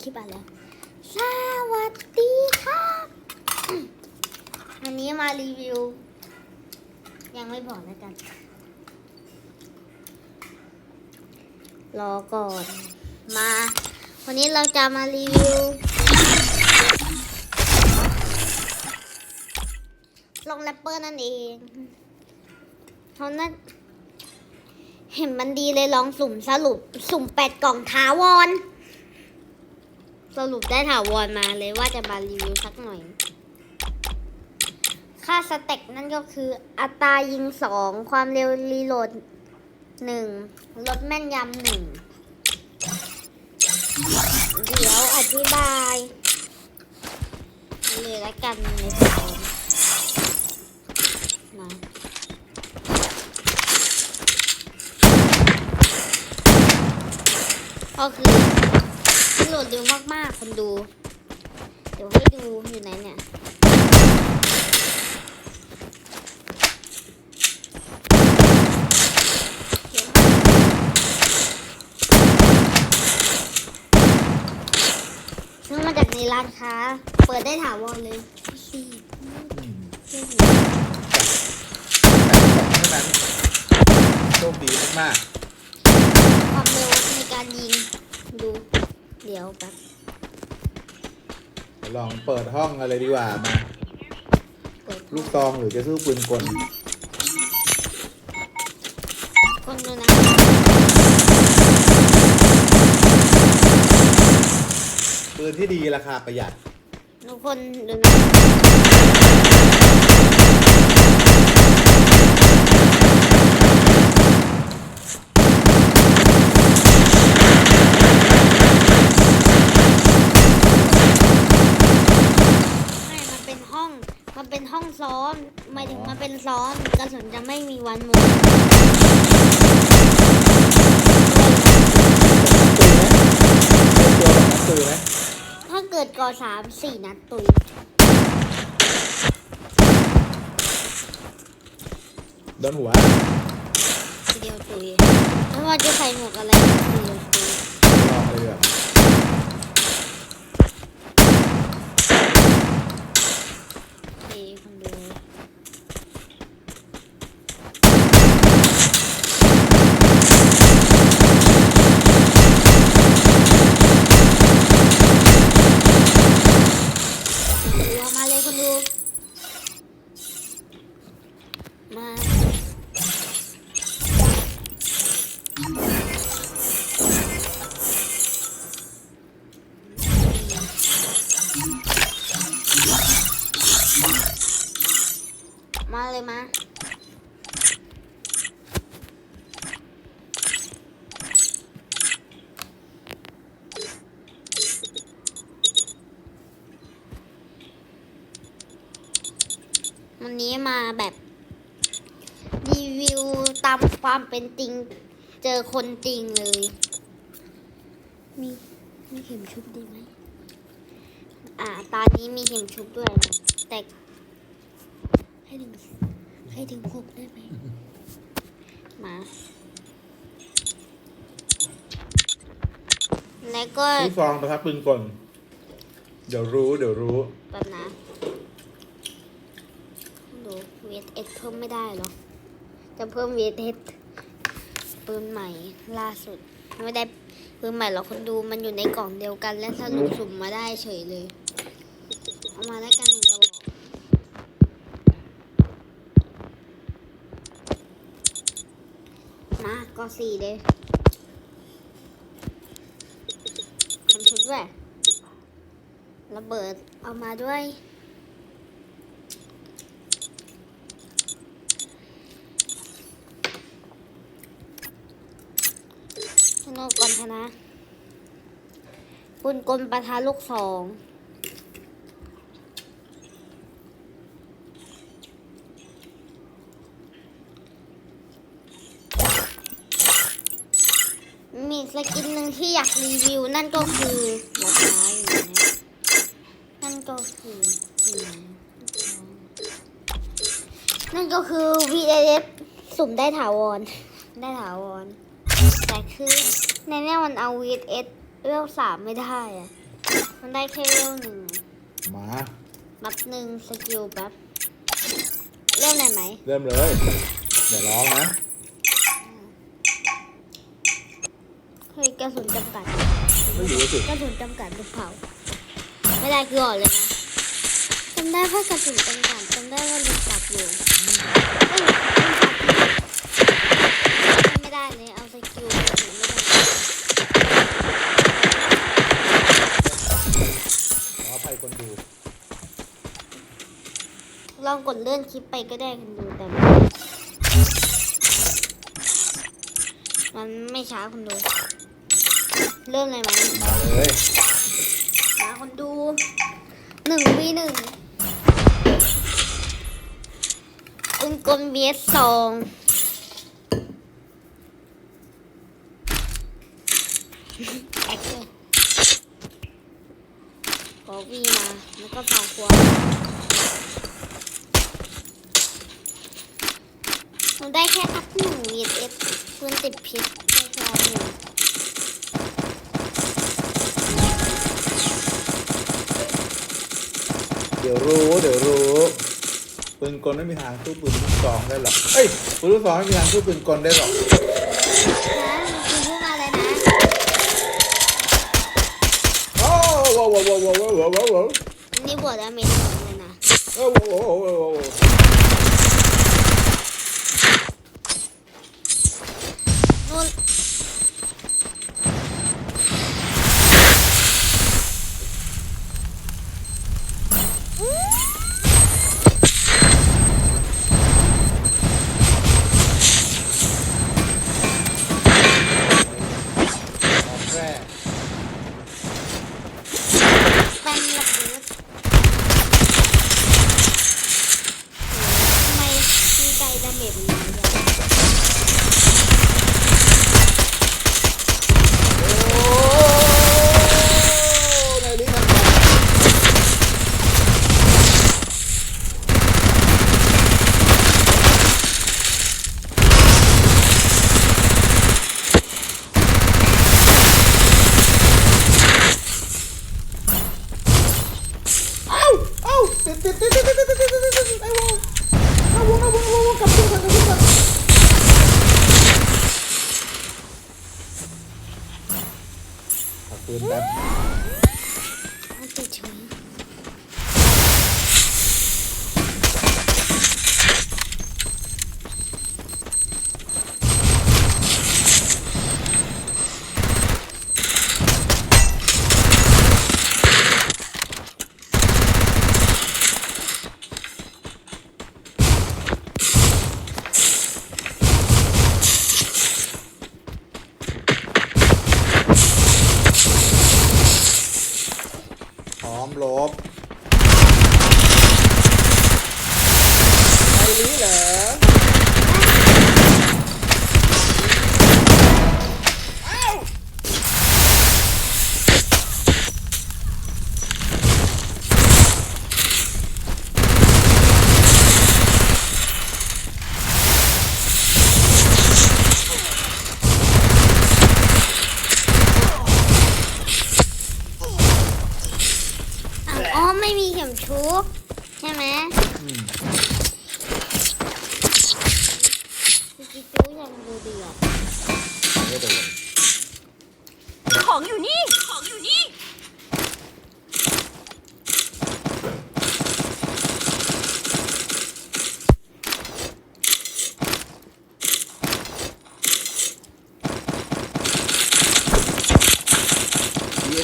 คลิปอะไรสวัสดีครับวันนี้มารีวิว ยังไม่บอกแล้วกัน รอก่อน มา วันนี้เราจะมารีวิวลองแรปเปอร์นั่นเองเพรานั้นเห็นมันดีเลยลองสุ่มสรุป สุ่มแปดกล่องถาวร สรุปได้ถาวรมาเลยว่าจะมารีวิวสักหน่อย ค่าสเต็กนั่นก็คือ อัตรายิงสองความเร็วรีโหลดหนึ่งลดแม่นยำหนึ่งเดี๋ยวอธิบายเลยละกันในสองมาก็คือ โหลดเร็วมากๆคนดู เดี๋ยวให้ดูอยู่ไหนเนี่ยซื้อมาจากในร้านค้า เปิดได้ถาวรเลยสี่อืมสี่เท่านั้นโชคดีมากความเร็วในการยิง ดูเดี๋ยวแป๊บๆเดี๋ยวลองเปิดห้องอะไรดีกว่ามาเปิดลูกซองหรือจะสู้ปืนกลคนดูนะปืนที่ดีราคาประหยัดทุกคนดูนะ ไม่ มันเป็นห้อง มันเป็นห้องซ้อนหมายถึงมัน เป็นซ้อนกระสุนจะไม่มีวันหมดปืนไหมตัวแบบนักปืนไหมถ้าเกิดก่อสามสี่นัดตุยโดนหัวทีเดียวตุยไม่ว่าจะใส่หมวกอะไรทีเดียวตุยลองเลยแบบ เอ้คนดูเอามาเลยคนดู มา มา เลยมาวันนี้มาแบบรีวิวตามความเป็นจริง เจอคนจริงเลย มีมีเข็มชุบดีไหมอ่า ตอนนี้มีเข็มชุบด้วยนะแต่ ให้ถึงหกได้ไหม มา แล้วก็ลูกซองประทับปืนกล เดี๋ยวรู้ เดี๋ยวรู้แบบนะดูเวทเอสเพิ่มไม่ได้หรอ จะเพิ่มเวทเอสปืนใหม่ล่าสุด ไม่ได้ปืนใหม่หรอกคนดูมันอยู่ในกล่องเดียวกัน และสรุปสุ่มมาได้เฉยเลย เอามาแล้วกันหนึ่ง ก็สี่เลยทำชุดด้วยระเบิดเอามาด้วยชนกก่อนนะ ปุนกลมประทาลูกสอง มี สกินหนึ่งที่อยากรีวิวนั่นก็คือดอกไม้อยู่นะนั่นก็คือนี่นะนั่นก็คือ VAF สุ่มได้ถาวร ได้ถาวร แต่คือในเนี้ยมันเอา VS ไปเวลสามไม่ได้อะมันได้แค่เวลหนึ่งมานับหนึ่งสกิลแป๊บ เริ่มไหนไหม เริ่มเลย เดี๋ยวร้องนะ เฮ้ย กระสุนจำกัดไม่รู้สิกระสุนจำกัดหรือเปล่าไม่ได้คืออ่อนเลยนะจำได้ว่ากระสุนจำกัดจำได้ว่าลืมจับอยู่เอ้ยลืมจับอยู่ไม่ได้เลยเอาสกิลกระสุนไม่ได้ขออภัยคนดูลองกดเลื่อนคลิปไปก็ได้คุณดูแต่มันไม่ช้าคุณดู เริ่มเลยไหมมาเลยมาคนดูหนึ่งวีหนึ่งปืนกลเบียสสองแอคเลยขอวีมา แล้วก็สองขวดผมได้แค่อัพหนึ่งวีเอสปืนติดพิษได้แค่หนึ่ง ดี๋ยวรู้เดี๋ยวรู้ปืนกลไม่มีทางสู้ปืนลูกซองได้หรอกเอ้ยปืนลูกซองไม่มีทางสู้ปืนกลได้หรอก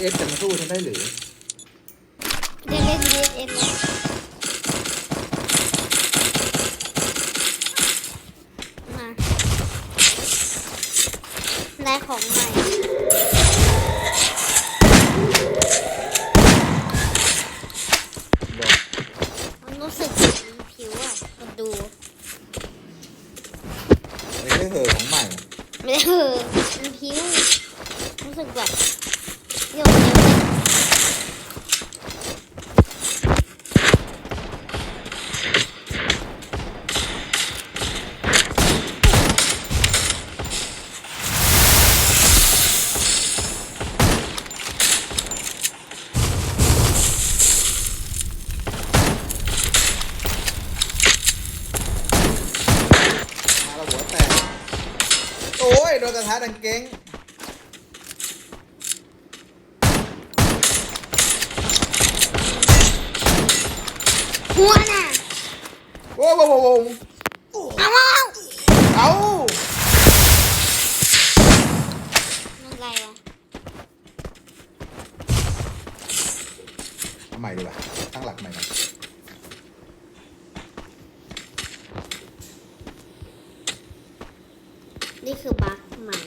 เอสจะมาสู้ฉันได้หรือ จะท้าดังเก้งหัวน่ะโอ้โหโอ้โหเอาเอาเอาเอามันอะไรวะเอาใหม่ดีกว่าตั้งหลักใหม่ก่อนนี่คือบั๊กใหม่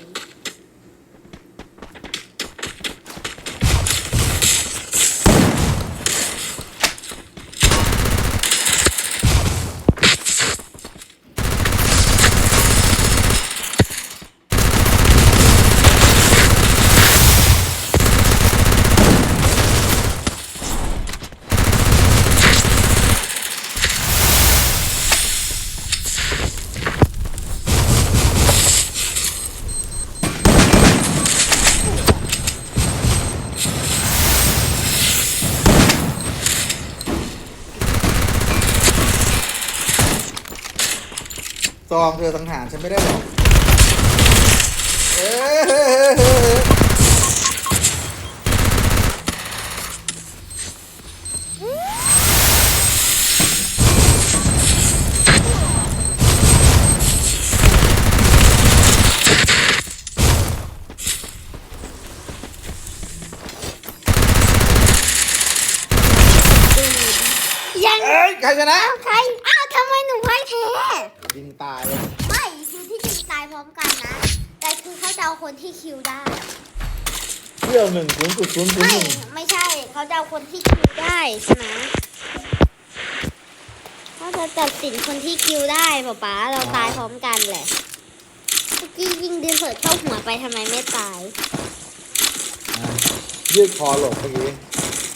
ซองเธอสังหารฉันไม่ได้หรอกเอ้ยยังเอ้ยใครชนะ คนที่คิวได้ เที่ยวหนึ่งศูนย์จุดศูนย์ศูนย์ไม่หนึ่งไม่ใช่ เขาจะเอาคนที่คิวได้ใช่ไหมเขาจะตัดสินคนที่คิวได้ป๊าป๊าเราตายพร้อมกันแหละเมื่อกี้ยิงดินเผิดเข้าหัวไปทำไมไม่ตาย อะยืดคอหลบเมื่อกี้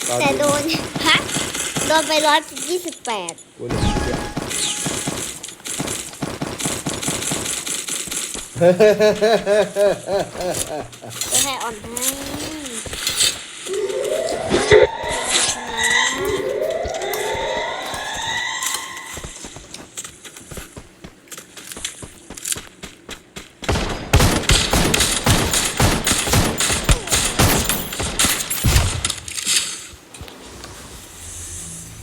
ตอแต่โดน ฮะโดนไปร้อยยี่สิบแปด กูเหลือนิดเดียว เฮ้ยก็แค่อ่อนให้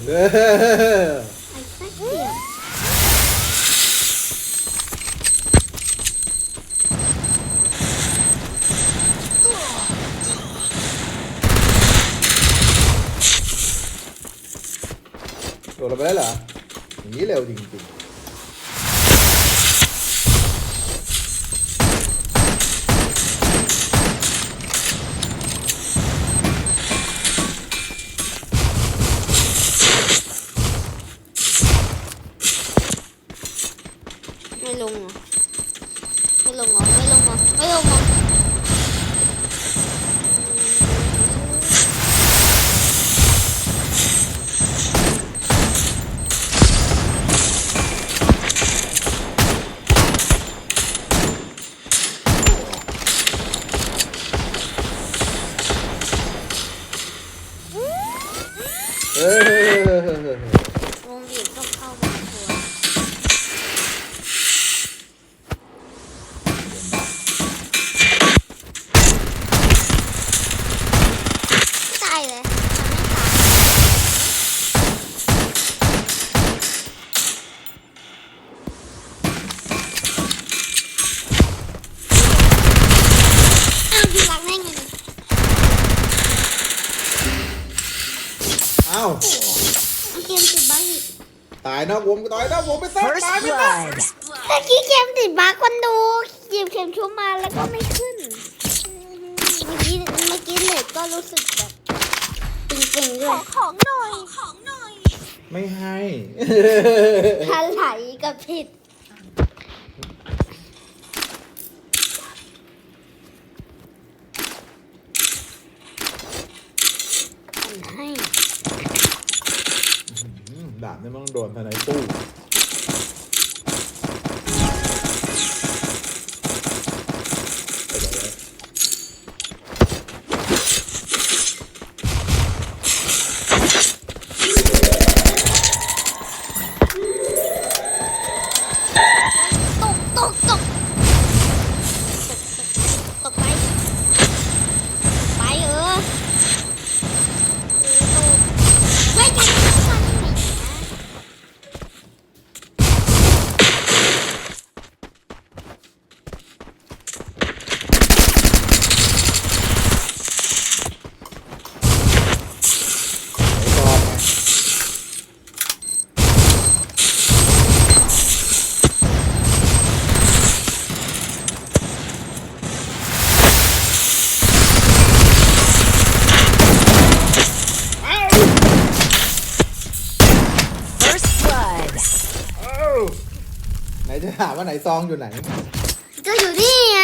ไอ้ โดด Hey. ตายนอกวงตายนอกวงไปซะ First ตายไปซะ blood. เมื่อกี้เกมติดบั๊กคนดูหยิบเข็มชุบมาแล้วก็ไม่ขึ้น เมื่อกี้เมื่อกี้เลยก็รู้สึกแบบปิงๆด้วยของหน่อยของหน่อย ไม่ให้ถ้าไหลก็ผิดให้ อืม ดาบนี่มันต้องโดนภายในตู้ ไหนซองอยู่ไหน ก็อยู่นี่ไง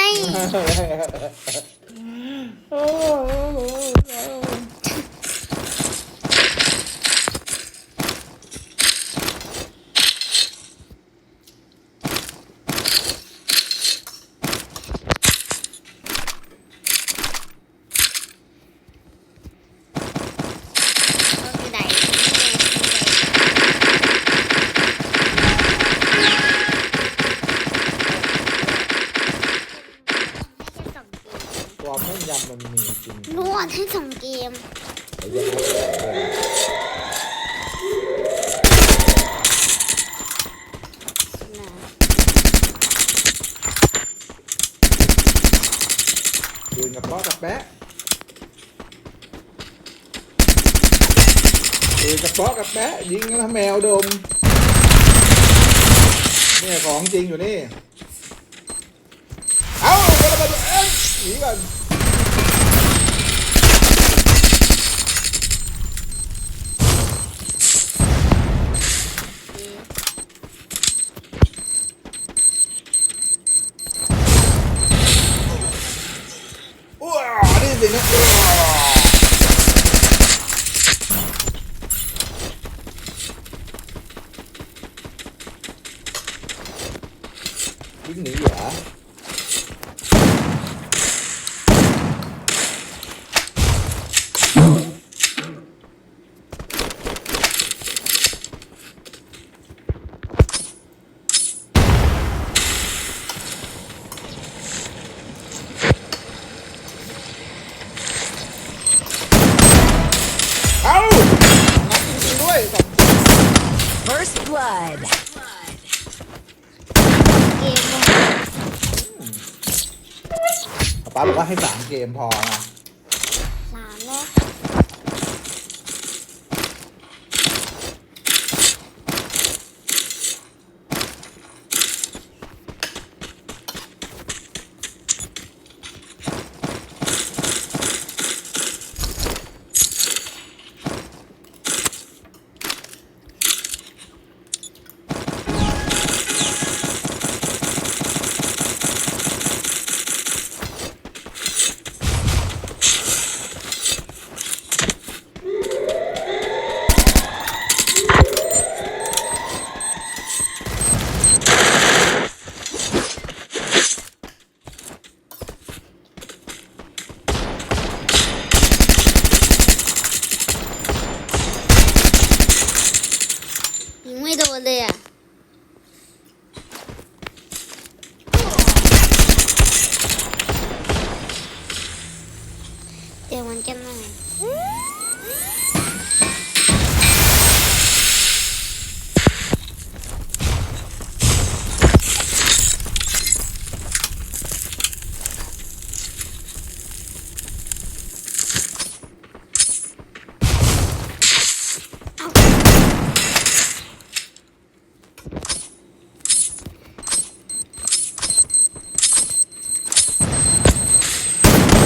ก็อยู่ไหนให้แค่สองเกม ความแม่นยำมันมีจริง นวดให้สองเกม ไอ้เหี้ย ยืนกับป๊อกับแปะยืนกับป๊อกับแปะยิงนะแมวดมเนี่ยของจริงอยู่นี่ เอาเดี๋ยวเราไปเอ้ยหนีก่อน ว้าวนี่สินะว้าววิ่งหนีเหรอเอ้านัดจริงๆด้วยสอง First blood. เกมลง ป๊าบอก ว่าให้สามเกมพอนะ สามแล้ว ยิงไม่โดนเลยอะ เดี๋ยว มันจะมา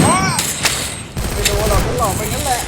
อ้าไม่โดนหรอกก็หลอกไปงั้นแหละ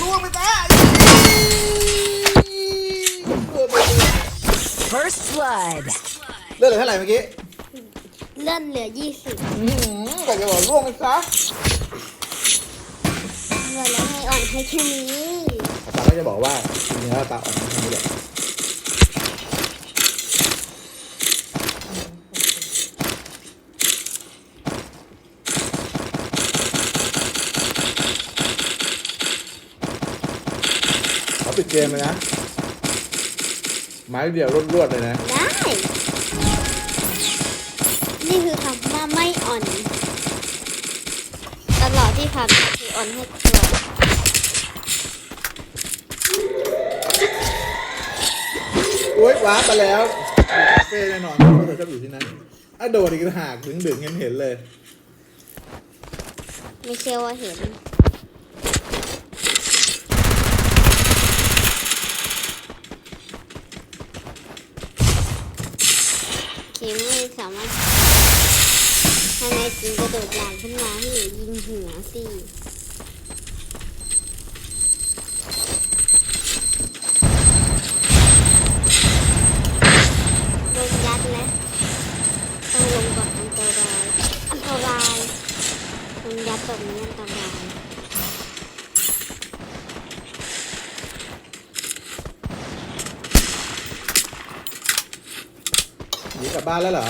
ล่วงไปตา First blood. เลือดเหลือเท่าไหร่เมื่อกี้ เลื่อนเหลือยี่สิบอื้อหือแต่จะบอกล่วงไปซะเหลือแล้วให้อ่อนให้แค่นี้ป๊าก็จะบอกว่าจริงๆแล้วป๊าออกมาทำไม่ได้เขาปิดเกมเลยนะไม้เดียวรวดๆเลยนะ ได้ นี่คือคำว่าไม่อ่อน ตลอดที่ผ่านมาคืออ่อนให้ตัวโอ๊ยว้าร์ปไปแล้วคาเฟ่แน่นอนเพราะว่าเธอชอบอยู่ที่นั่นอะโดดอีกต่างหากถึงดึงเห็นเห็นๆเลย ไม่เชื่อว่าเห็นคิมไม่สามารถ ทำไมจึงกระโดดหลานขึ้นมาให้หนูยิงหัวสิโดนยัดแล้ต้องลงกับอันตรายอันตรายโดนยัดแบบนี้อันตรายหนีกลับบ้านแล้วเหรอ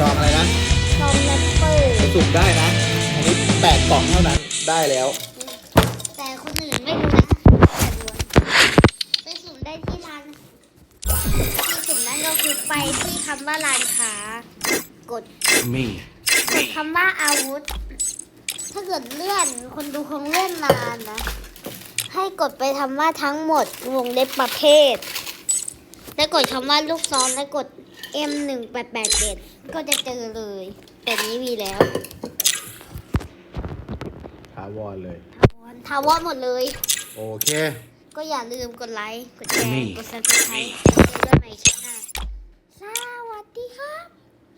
ซองอะไรนะชมแรปเปอร์สุ่มได้นะ อันนี้แปดกล่องเท่านั้นได้แล้ว แต่คนอื่นไม่รู้นะแต่รู้ไปสุ่มได้ที่ร้านที่สุ่มนั้นก็คือไปที่คำว่าร้านค้ากด Me. กดคำว่าอาวุธ ถ้าเกิดเลื่อนคนดูคงเลื่อนนานนะ ให้กดไปคำว่าทั้งหมดวงเล็บประเภท แล้วกดคำว่าลูกซ้อนแล้วกด M 1 8 8 7ก็จะเจอเลย แต่นี้มีแล้วถาวรเลย ทาวอนหมดเลย โอเค ก็อย่าลืมกดไลค์ กดแชร์ กดซับสไครต์เจอใหม่คลิปหน้าสวัสดีครับ